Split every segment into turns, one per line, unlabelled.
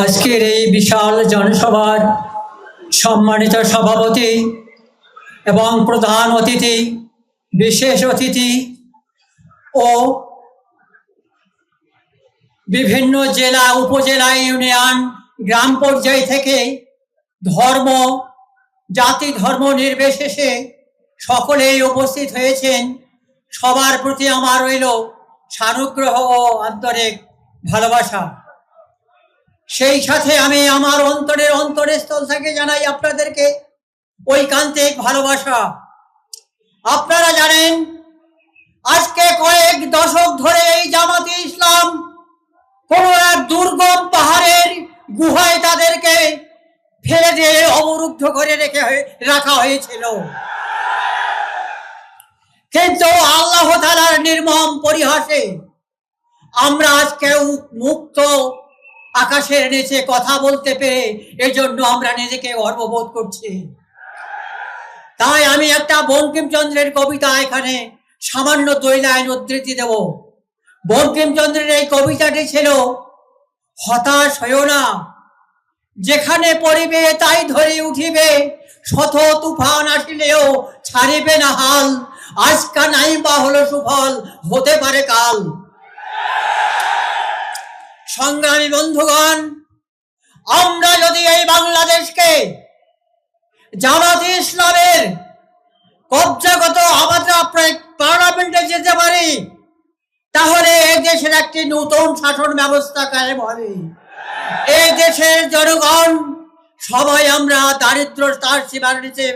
আজকের এই বিশাল জনসভার সম্মানিত সভাপতি এবং প্রধান অতিথি, বিশেষ অতিথি ও বিভিন্ন জেলা, উপজেলা, ইউনিয়ন, গ্রাম পর্যায় থেকে ধর্ম, জাতি ধর্ম নির্বিশেষে সকলেই উপস্থিত হয়েছেন। সবার প্রতি আমার রইল সানুগ্রহ ও আন্তরিক ভালোবাসা। সেই সাথে আমি আমার অন্তরের অন্তরের স্থল থেকে জানাই আপনাদেরকে ঐকান্তিক ভালোবাসা। আপনারা জানেন, আজকে কয়েক দশক ধরে এই জামাতি ইসলাম কোন এক দুর্গম পাহাড়ের গুহায় তাদেরকে ফেলে দিয়ে অবরুদ্ধ করে রেখে রাখা হয়েছিল। কিন্তু আল্লাহ তালার নির্মম পরিহাসে আমরা আজকে মুক্ত আকাশের নিচে কথা বলতে পেরে এজন্য আমরা নিজেকে গর্ববোধ করছি। তাই আমি একটা বঙ্কিমচন্দ্রের কবিতা এখানে সামান্য দুই লাইন উদ্ধৃতি দেব। বঙ্কিমচন্দ্রের এই কবিতাটি ছিল, হতাশ হইও না। যেখানে পড়িবে তাই ধরে উঠিবে, শত তুফান আসিলেও ছাড়িবে না হাল। আজকা নাই বা হলো সুফল, হতে পারে কাল। সংগ্রামী বন্ধুগণ, আমরা যদি এই বাংলাদেশকে জামাতে ইসলামের কবজাগত আমাদের পার্লামেন্টে যেতে পারি, তাহলে এই দেশের একটি নতুন শাসন ব্যবস্থা কায়েম হবে। এই দেশের জনগণ, সবাই আমরা দারিদ্র তার সীমার নিচে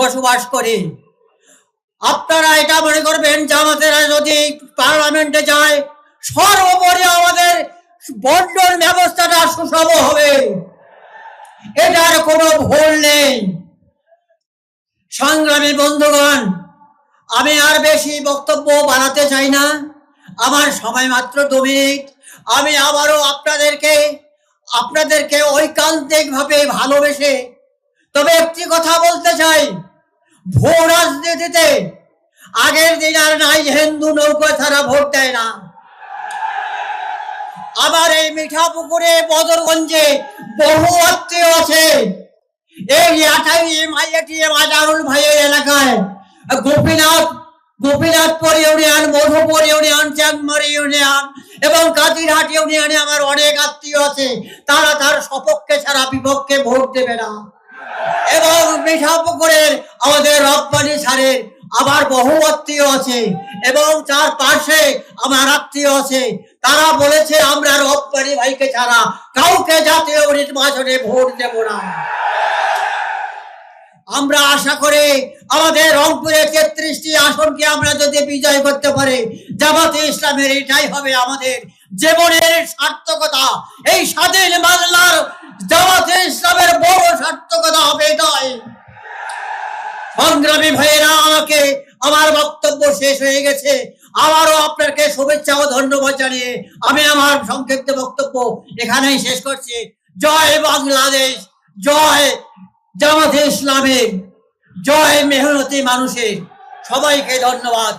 বসবাস করি। আপনারা এটা মনে করবেন, জামাতেরা যদি পার্লামেন্টে যায়, সর্বোপরি আমাদের বন্টন ব্যবস্থাটা সুষম হবে। এটার কোনো ভুল নেই। সংগ্রামী বন্ধুগণ, আমি আর বেশি বক্তব্য বাড়াতে চাই না। আমার সময় মাত্র দু মিনিট। আমি আবারও আপনাদেরকে আপনাদেরকে ঐকান্তিক ভাবে ভালোবেসে তবে একটি কথা বলতে চাই। ভূ রাজনীতিতে আগের দিন আর নাই, হিন্দু নৌকা ছাড়া ভোট দেয় না। আবার এই মিঠাপুকুরে বদরগঞ্জে বহু আত্মীয় আছে। এই আঠাইএম আইআইটিএম আজারুল ভাইয়ের এলাকায় Gopinath Gopinathpur union Madhupur union Changmari union এবং কাজিরহাট ইউনিয়নে আমার অনেক আত্মীয় আছে। তারা তার সপক্ষে ছাড়া বিপক্ষে ভোট দেবে না। এবং মিঠাপুকুরের আমাদের রপ্তানি সারের আবার বহু আত্মীয় আছে এবং তার পাশে আমার আত্মীয় আছে। তারা বলেছে, আমরা রপ্তানি ভাইকে ছাড়া কাউকে জাতীয় নির্বাচনে ভোট দেব না। আমরা আশা করি আমাদের রংপুরে তেত্রিশটি আসনকে আমরা যদি বিজয় করতে পারি, জামাতে ইসলামের এটাই হবে আমাদের জীবনের সার্থকতা। এই স্বাধীন বাংলার জামাতে ইসলামের বড় সার্থকতা হবে এটাই সংগ্রামী ভাইয়েরা, আমাকে আমার বক্তব্য শেষ হয়ে গেছে। আবারও আপনাকে শুভেচ্ছা ও ধন্যবাদ জানিয়ে আমি আমার সংক্ষিপ্ত বক্তব্য এখানেই শেষ করছি। জয় বাংলাদেশ, জয় জামাতে ইসলামের জয় মেহনতি মানুষের। সবাইকে ধন্যবাদ।